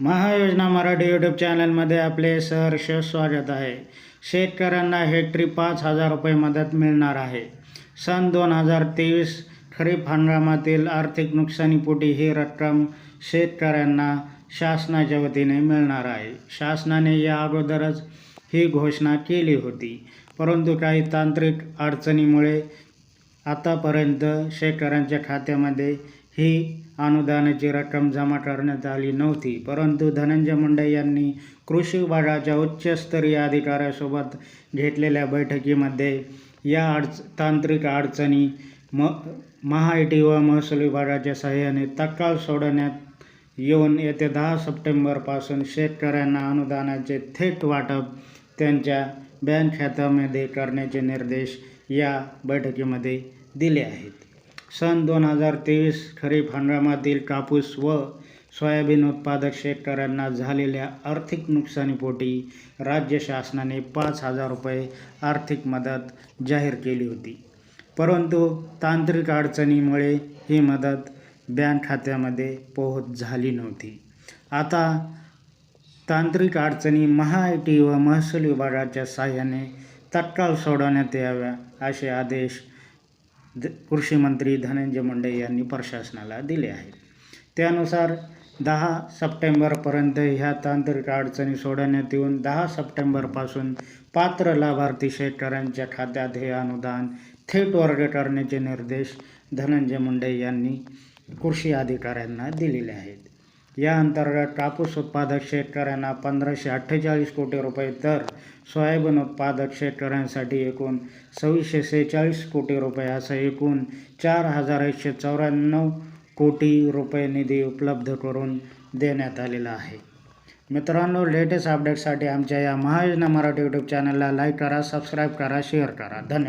महायोजना Marathi YouTube चॅनलमध्ये आपले सहर्ष स्वागत आहे. शेतकऱ्यांना हेक्टरी पाच हजार रुपये मदत मिळणार आहे. सन दोन हजार तेवीस खरीप हंगामातील आर्थिक नुकसानीपोटी ही रक्कम शेतकऱ्यांना शासनाच्या वतीने मिळणार आहे. शासनाने या अगोदरच ही घोषणा केली होती. परंतु काही तांत्रिक अडचणीमुळे आतापर्यंत शेतकऱ्यांच्या खात्यामध्ये ही अनुदानाची रक्कम जमा करण्यात आली नव्हती. परंतु धनंजय मुंडे यांनी कृषी विभागाच्या उच्चस्तरीय अधिकाऱ्यासोबत घेतलेल्या बैठकीमध्ये या अडच तांत्रिक अडचणी म महाआयटी व महसूल विभागाच्या सहाय्याने तत्काळ सोडवण्यात येऊन येत्या दहा सप्टेंबरपासून शेतकऱ्यांना अनुदानाचे थेट वाटप त्यांच्या बँक खात्यामध्ये करण्याचे निर्देश या बैठकीमध्ये दिले आहेत. सन दोन हजार तेवीस खरीप हंगामातील कापूस व सोयाबीन उत्पादक शेतकऱ्यांना झालेल्या आर्थिक नुकसानीपोटी राज्य शासनाने पाच हजार रुपये आर्थिक मदत जाहीर केली होती. परंतु तांत्रिक अडचणीमुळे ही मदत बँक खात्यामध्ये पोहोच झाली नव्हती. आता तांत्रिक अडचणी महाआयटी व महसूल विभागाच्या सहाय्याने तत्काळ सोडवण्यात याव्या असे आदेश द कृषीमंत्री धनंजय मुंडे यांनी प्रशासनाला दिले आहेत. त्यानुसार दहा सप्टेंबरपर्यंत ह्या तांत्रिक अडचणी सोडवण्यात येऊन दहा सप्टेंबरपासून पात्र लाभार्थी शेतकऱ्यांच्या खात्यात हे अनुदान थेट वर्ग करण्याचे निर्देश धनंजय मुंडे यांनी कृषी अधिकाऱ्यांना दिलेले आहेत. या अंतर्गत कापूस उत्पादक शेतकऱ्यांना पंधराशे अठ्ठेचाळीस कोटी रुपये तर सोयाबीन उत्पादक शेतकऱ्यांसाठी एकूण सव्वीसशे सेहेचाळीस कोटी रुपये असं एकूण चार हजार एकशे चौऱ्याण्णव कोटी रुपये निधी उपलब्ध करून देण्यात आलेला आहे. मित्रांनो लेटेस्ट अपडेटसाठी आमच्या या महायोजना मराठी यूट्यूब चॅनलला लाईक करा सबस्क्राईब करा शेअर करा. धन्यवाद.